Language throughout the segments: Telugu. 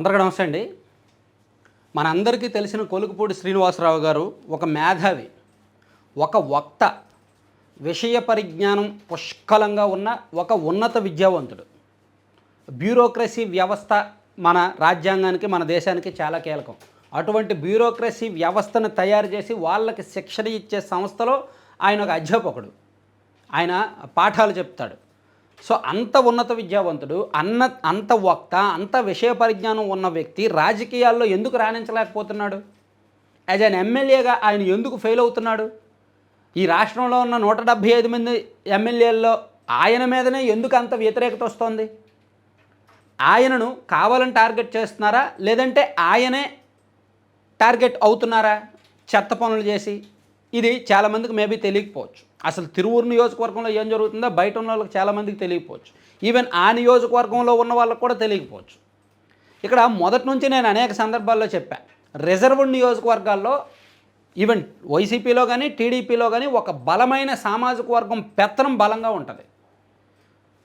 అందరికీ నమస్తే అండి. మనందరికీ తెలిసిన కొలుకుపూడి శ్రీనివాసరావు గారు ఒక మేధావి ఒక వక్త విషయ పరిజ్ఞానం పుష్కలంగా ఉన్న ఒక ఉన్నత విద్యావంతుడు. బ్యూరోక్రసీ వ్యవస్థ మన రాజ్యాంగానికి మన దేశానికి చాలా కీలకం. అటువంటి బ్యూరోక్రసీ వ్యవస్థను తయారు చేసి వాళ్ళకి శిక్షణ ఇచ్చే సంస్థలో ఆయన ఒక అధ్యాపకుడు. ఆయన పాఠాలు చెప్తాడు. సో అంత ఉన్నత విద్యావంతుడు అన్న అంత వక్త అంత విషయ పరిజ్ఞానం ఉన్న వ్యక్తి రాజకీయాల్లో ఎందుకు రాణించలేకపోతున్నాడు? యాజ్ అన్ ఎమ్మెల్యేగా ఆయన ఎందుకు ఫెయిల్ అవుతున్నాడు? ఈ రాష్ట్రంలో ఉన్న నూట డెబ్భై ఐదు మంది ఎమ్మెల్యేల్లో ఆయన మీదనే ఎందుకు అంత వ్యతిరేకత వస్తోంది? ఆయనను కావాలని టార్గెట్ చేస్తున్నారా? లేదంటే ఆయనే టార్గెట్ అవుతున్నారా? చెత్త పనులు చేసి ఇది చాలామందికి మేబీ తెలియకపోవచ్చు. అసలు తిరువురు నియోజకవర్గంలో ఏం జరుగుతుందో బయట ఉన్న వాళ్ళకి చాలామందికి తెలియకపోవచ్చు. ఈవెన్ ఆ నియోజకవర్గంలో ఉన్న వాళ్ళకి కూడా తెలియకపోవచ్చు. ఇక్కడ మొదటి నుంచి నేను అనేక సందర్భాల్లో చెప్పాను రిజర్వ్డ్ నియోజకవర్గాల్లో ఈవెన్ వైసీపీలో కానీ టీడీపీలో కానీ ఒక బలమైన సామాజిక వర్గం పెత్తనం బలంగా ఉంటుంది.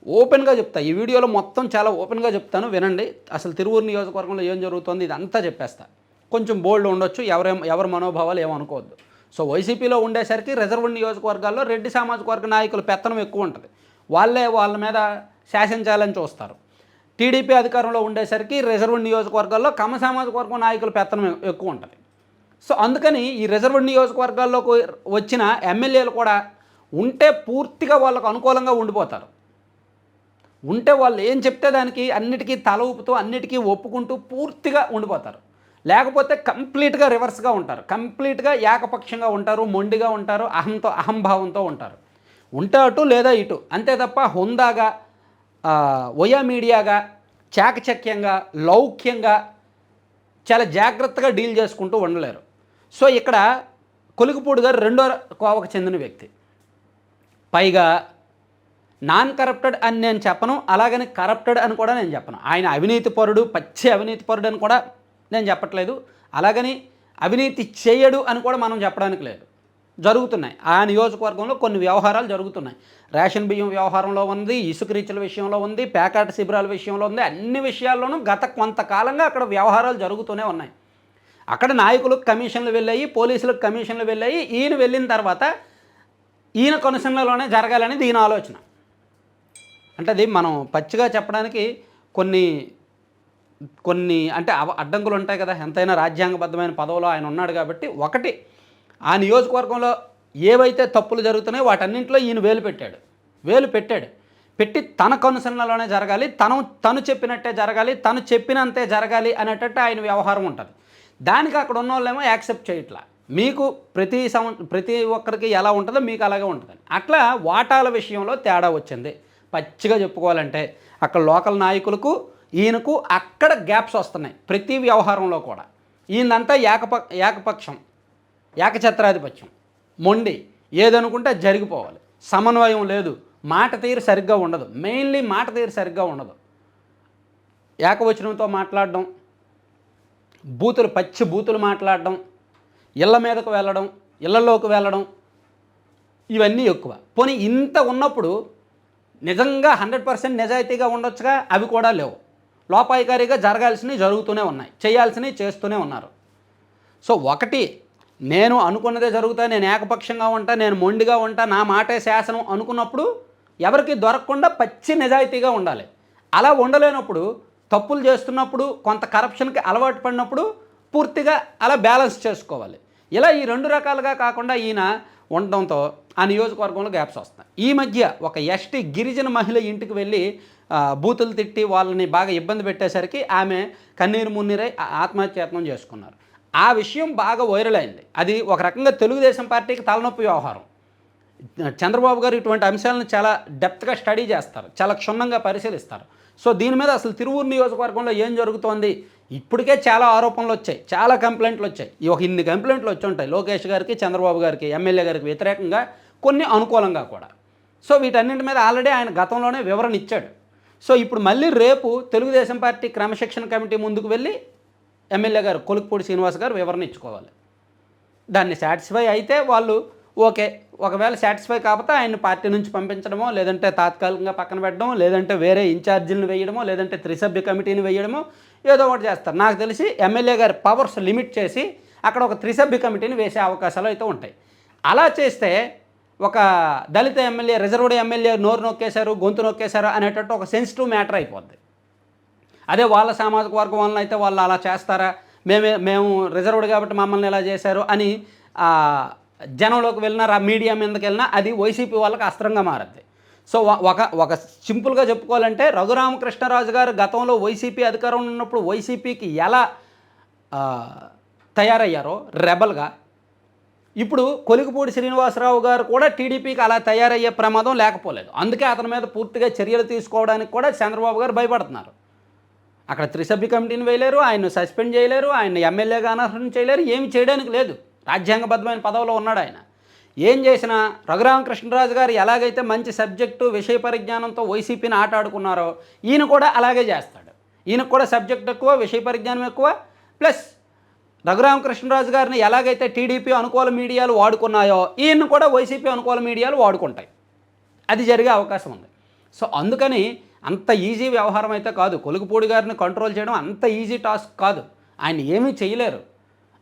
ఓపెన్గా చెప్తా. ఈ వీడియోలో మొత్తం చాలా ఓపెన్గా చెప్తాను. వినండి. అసలు తిరువురు నియోజకవర్గంలో ఏం జరుగుతుంది ఇదంతా చెప్పేస్తా. కొంచెం బోల్డ్ ఉండొచ్చు. ఎవరే ఎవరి మనోభావాలు ఏమనుకోవద్దు. సో వైసీపీలో ఉండేసరికి రిజర్వ్ నియోజకవర్గాల్లో రెడ్డి సామాజిక వర్గ నాయకుల పెత్తనం ఎక్కువ ఉంటుంది. వాళ్ళే వాళ్ళ మీద శాసించాలని చూస్తారు. టీడీపీ అధికారంలో ఉండేసరికి రిజర్వ్ నియోజకవర్గాల్లో కమ సామాజిక వర్గం నాయకుల పెత్తనం ఎక్కువ ఉంటుంది. సో అందుకని ఈ రిజర్వ్ నియోజకవర్గాల్లోకి వచ్చిన ఎమ్మెల్యేలు కూడా ఉంటే పూర్తిగా వాళ్ళకు అనుకూలంగా ఉండిపోతారు. ఉంటే వాళ్ళు ఏం చెప్తే దానికి అన్నిటికీ తల ఊపుతూ అన్నిటికీ ఒప్పుకుంటూ పూర్తిగా ఉండిపోతారు. లేకపోతే కంప్లీట్గా రివర్స్గా ఉంటారు. కంప్లీట్గా ఏకపక్షంగా ఉంటారు మొండిగా ఉంటారు అహంతో అహంభావంతో ఉంటారు. ఉంటే అటు లేదా ఇటు. అంతే తప్ప హుందాగా ఒయా మీడియాగా చాకచక్యంగా లౌక్యంగా చాలా జాగ్రత్తగా డీల్ చేసుకుంటూ ఉండలేరు. సో ఇక్కడ కొలుకుపూడి గారు రెండో కోవకు చెందిన వ్యక్తి. పైగా నాన్ కరప్టెడ్ అని నేను చెప్పను అలాగని కరప్టెడ్ అని కూడా నేను చెప్పను. ఆయన అవినీతి పరుడు పచ్చి అవినీతి పరుడు అని కూడా నేను చెప్పట్లేదు. అలాగని అవినీతి చేయడు అని కూడా మనం చెప్పడానికి లేదు. జరుగుతున్నాయి. ఆ నియోజకవర్గంలో కొన్ని వ్యవహారాలు జరుగుతున్నాయి. రేషన్ బియ్యం వ్యవహారంలో ఉంది ఇసుక రీచ్ల విషయంలో ఉంది ప్యాకెట్ శిబిరాల విషయంలో ఉంది. అన్ని విషయాల్లోనూ గత కొంతకాలంగా అక్కడ వ్యవహారాలు జరుగుతూనే ఉన్నాయి. అక్కడ నాయకులకు కమిషన్లు వెళ్ళాయి పోలీసులకు కమిషన్లు వెళ్ళాయి. ఈయన వెళ్ళిన తర్వాత ఈయన కొనసంలోనే జరగాలని దీని ఆలోచన. అంటే అది మనం పచ్చిగా చెప్పడానికి కొన్ని కొన్ని అంటే అవ- అడ్డంకులు ఉంటాయి కదా ఎంతైనా రాజ్యాంగబద్ధమైన పదవిలో ఆయన ఉన్నాడు కాబట్టి ఒకటి ఆ నియోజకవర్గంలో ఏవైతే తప్పులు జరుగుతున్నాయో వాటన్నింటిలో ఈయన వేలు పెట్టాడు. వేలు పెట్టాడు. పెట్టి తన కనుసరణలోనే జరగాలి తను తను చెప్పినట్టే జరగాలి తను చెప్పినంతే జరగాలి అనేటట్టు ఆయన వ్యవహారం ఉంటుంది. దానికి అక్కడ ఉన్న వాళ్ళేమో యాక్సెప్ట్ చేయట్లా. మీకు ప్రతి సం ప్రతి ఒక్కరికి ఎలా ఉంటుందో మీకు అలాగే ఉంటుంది అట్లా వాటాల విషయంలో తేడా వచ్చింది. పచ్చిగా చెప్పుకోవాలంటే అక్కడ లోకల్ నాయకులకు ఈయనకు అక్కడ గ్యాప్స్ వస్తున్నాయి ప్రతి వ్యవహారంలో కూడా. ఈయనంతా ఏకప ఏకపక్షం ఏకఛత్రాధిపత్యం. మొండి ఏదనుకుంటే జరిగిపోవాలి. సమన్వయం లేదు. మాట తీరు సరిగ్గా ఉండదు. మెయిన్లీ మాట తీరు సరిగ్గా ఉండదు. ఏకవచనంతో మాట్లాడడం బూతులు పచ్చి బూతులు మాట్లాడడం ఇళ్ళ మీదకు వెళ్ళడం ఇళ్ళల్లోకి వెళ్ళడం ఇవన్నీ ఎక్కువ. పోనీ ఇంత ఉన్నప్పుడు నిజంగా హండ్రెడ్ పర్సెంట్ నిజాయితీగా ఉండొచ్చుగా? అవి కూడా లేవు. లోపాయికారిగా జరగాల్సినవి జరుగుతూనే ఉన్నాయి. చేయాల్సినవి చేస్తూనే ఉన్నారు. సో ఒకటి నేను అనుకున్నదే జరుగుతా నేను ఏకపక్షంగా ఉంటా నేను మొండిగా ఉంటా నా మాటే శాసనం అనుకున్నప్పుడు ఎవరికి దొరకకుండా పచ్చి నిజాయితీగా ఉండాలి. అలా ఉండలేనప్పుడు తప్పులు చేస్తున్నప్పుడు కొంత కరప్షన్కి అలవాటు పడినప్పుడు పూర్తిగా అలా బ్యాలెన్స్ చేసుకోవాలి. ఇలా ఈ రెండు రకాలుగా కాకుండా ఈయన ఉండడంతో ఆ నియోజకవర్గంలో గ్యాప్స్ వస్తాయి. ఈ మధ్య ఒక ఎస్టీ గిరిజన మహిళ ఇంటికి వెళ్ళి బూతులు తిట్టి వాళ్ళని బాగా ఇబ్బంది పెట్టేసరికి ఆమె కన్నీరు మున్నీరై ఆ- చేసుకున్నారు. ఆ విషయం బాగా వైరల్ అయింది. అది ఒక రకంగా తెలుగుదేశం పార్టీకి తలనొప్పి వ్యవహారం. చంద్రబాబు గారు ఇటువంటి అంశాలను చాలా డెప్త్గా స్టడీ చేస్తారు. చాలా క్షుణ్ణంగా పరిశీలిస్తారు. సో దీని మీద అసలు తిరువూరు నియోజకవర్గంలో ఏం జరుగుతోంది? ఇప్పటికే చాలా ఆరోపణలు వచ్చాయి. చాలా కంప్లైంట్లు వచ్చాయి. ఒక ఇన్ని కంప్లైంట్లు వచ్చి ఉంటాయి. లోకేష్ గారికి చంద్రబాబు గారికి ఎమ్మెల్యే గారికి వ్యతిరేకంగా కొన్ని అనుకూలంగా కూడా. సో వీటన్నింటి మీద ఆల్రెడీ ఆయన గతంలోనే వివరణ ఇచ్చాడు. సో ఇప్పుడు మళ్ళీ రేపు తెలుగుదేశం పార్టీ క్రమశిక్షణ కమిటీ ముందుకు వెళ్ళి ఎమ్మెల్యే గారు కొలుకుపూడి శ్రీనివాస్ గారు వివరణ ఇచ్చుకోవాలి. దాన్ని సాటిస్ఫై అయితే వాళ్ళు ఓకే ఒకవేళ సాటిస్ఫై కాకపోతే ఆయన పార్టీ నుంచి పంపించడమో లేదంటే తాత్కాలికంగా పక్కన పెట్టడమో లేదంటే వేరే ఇన్ఛార్జీలను వేయడమో లేదంటే త్రిసభ్య కమిటీని వేయడమో ఏదో ఒకటి చేస్తారు. నాకు తెలిసి ఎమ్మెల్యే గారి పవర్స్ లిమిట్ చేసి అక్కడ ఒక త్రిసభ్య కమిటీని వేసే అవకాశాలు అయితే ఉంటాయి. అలా చేస్తే ఒక దళిత ఎమ్మెల్యే రిజర్వ్డ్ ఎమ్మెల్యే నోరు నొక్కేశారు గొంతు నొక్కేశారు అనేటట్టు ఒక సెన్సిటివ్ మ్యాటర్ అయిపోద్ది. అదే వాళ్ళ సామాజిక వర్గం వలన అయితే వాళ్ళు అలా చేస్తారా? మేమే మేము రిజర్వ్డ్ కాబట్టి మమ్మల్ని ఇలా చేశారు అని జనంలోకి వెళ్ళినా ఆ మీడియా మీదకి వెళ్ళినా అది వైసీపీ వాళ్ళకి అస్త్రంగా మారద్ది. సో ఒక ఒక సింపుల్గా చెప్పుకోవాలంటే రఘురామకృష్ణరాజు గారు గతంలో వైసీపీ అధికారం ఉన్నప్పుడు వైసీపీకి ఎలా తయారయ్యారో రెబల్గా ఇప్పుడు కొలిగిపూడి శ్రీనివాసరావు గారు కూడా టీడీపీకి అలా తయారయ్యే ప్రమాదం లేకపోలేదు. అందుకే అతని మీద పూర్తిగా చర్యలు తీసుకోవడానికి కూడా చంద్రబాబు గారు భయపడుతున్నారు. అక్కడ త్రిసభ్య కమిటీని వేయలేరు ఆయన సస్పెండ్ చేయలేరు ఆయన ఎమ్మెల్యేగా అనర్హం చేయలేరు ఏమి చేయడానికి లేదు. రాజ్యాంగబద్ధమైన పదవిలో ఉన్నాడు ఆయన. ఏం చేసినా రఘురామకృష్ణరాజు గారు ఎలాగైతే మంచి సబ్జెక్టు విషయ పరిజ్ఞానంతో వైసీపీని ఆట ఆడుకున్నారో ఈయన కూడా అలాగే చేస్తాడు. ఈయనకు కూడా సబ్జెక్ట్ ఎక్కువ విషయ పరిజ్ఞానం ఎక్కువ ప్లస్ రఘురామకృష్ణరాజు గారిని ఎలాగైతే టీడీపీ అనుకూల మీడియాలు వాడుకున్నాయో ఈయన్ని కూడా వైసీపీ అనుకూల మీడియాలు వాడుకుంటాయి. అది జరిగే అవకాశం ఉంది. సో అందుకని అంత ఈజీ వ్యవహారం అయితే కాదు. కొలుగుపూడి గారిని కంట్రోల్ చేయడం అంత ఈజీ టాస్క్ కాదు. ఆయన ఏమీ చేయలేరు.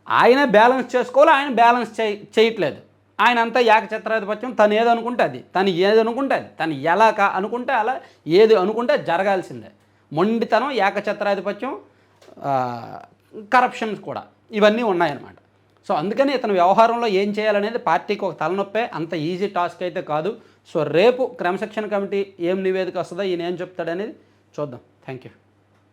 ఆయన బ్యాలెన్స్ చేసుకోవాలి ఆయన బ్యాలెన్స్ చే చేయట్లేదు. ఆయన అంతా ఏకచిత్రాధిపత్యం తను ఏది అనుకుంటే అది. తను ఏది అనుకుంటే అది. తను ఎలా కా అనుకుంటే అలా ఏది అనుకుంటే జరగాల్సిందే. మొండితనం ఏకచిత్రాధిపత్యం కరప్షన్ కూడా. ఇవన్నీ ఉన్నాయన్నమాట. సో అందుకని ఇతని వ్యవహారంలో ఏం చేయాలనేది పార్టీకి ఒక తలనొప్పే అంత ఈజీ టాస్క్ అయితే కాదు. సో రేపు క్రమశిక్షణ కమిటీ ఏం నివేదిక వస్తుందో ఈయన ఏం చెప్తాడనేది చూద్దాం. Thank you